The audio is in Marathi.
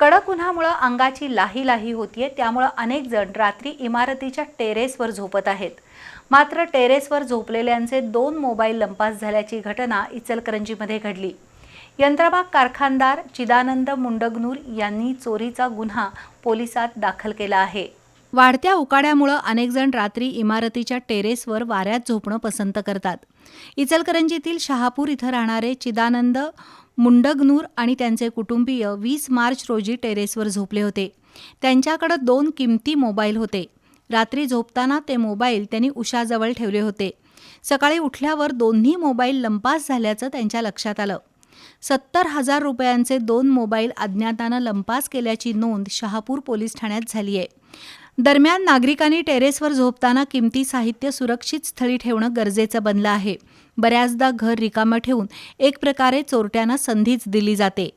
कडक उन्हामुळं अंगाची लाही लाही होतीये. त्यामुळं अनेक जण रात्री इमारतीच्या टेरेसवर झोपत आहेत. मात्र टेरेसवर झोपलेल्यांचे दोन मोबाईल लंपास झाल्याची घटना इचलकरंजीमध्ये घडली. यंत्रबाग कारखानदार चिदानंद मुंडगनूर यांनी चोरीचा गुन्हा पोलिसात दाखल केला आहे. वाढत्या उकाड्यामुळं अनेकजण रात्री इमारतीच्या टेरेसवर वाऱ्यात झोपणं पसंत करतात. इचलकरंजीतील शहापूर इथं राहणारे चिदानंद मुंडगनूर आणि त्यांचे कुटुंबीय वीस मार्च रोजी टेरेसवर झोपले होते. त्यांच्याकडे दोन किमती मोबाईल होते. रात्री झोपताना ते मोबाईल त्यांनी उशाजवळ ठेवले होते. सकाळी उठल्यावर दोन्ही मोबाईल लंपास झाल्याचं त्यांच्या लक्षात आलं. सत्तर हजार रुपयांचे दोन मोबाईल अज्ञातानं लंपास केल्याची नोंद शहापूर पोलीस ठाण्यात झाली आहे दरम्यान नागरिकांनी टेरेसवर झोपताना किमती साहित्य सुरक्षित स्थळी ठेवणं गरजेचं बनलं आहे. बऱ्याचदा घर रिकामं ठेवून एक प्रकारे चोरट्यांना संधीच दिली जाते.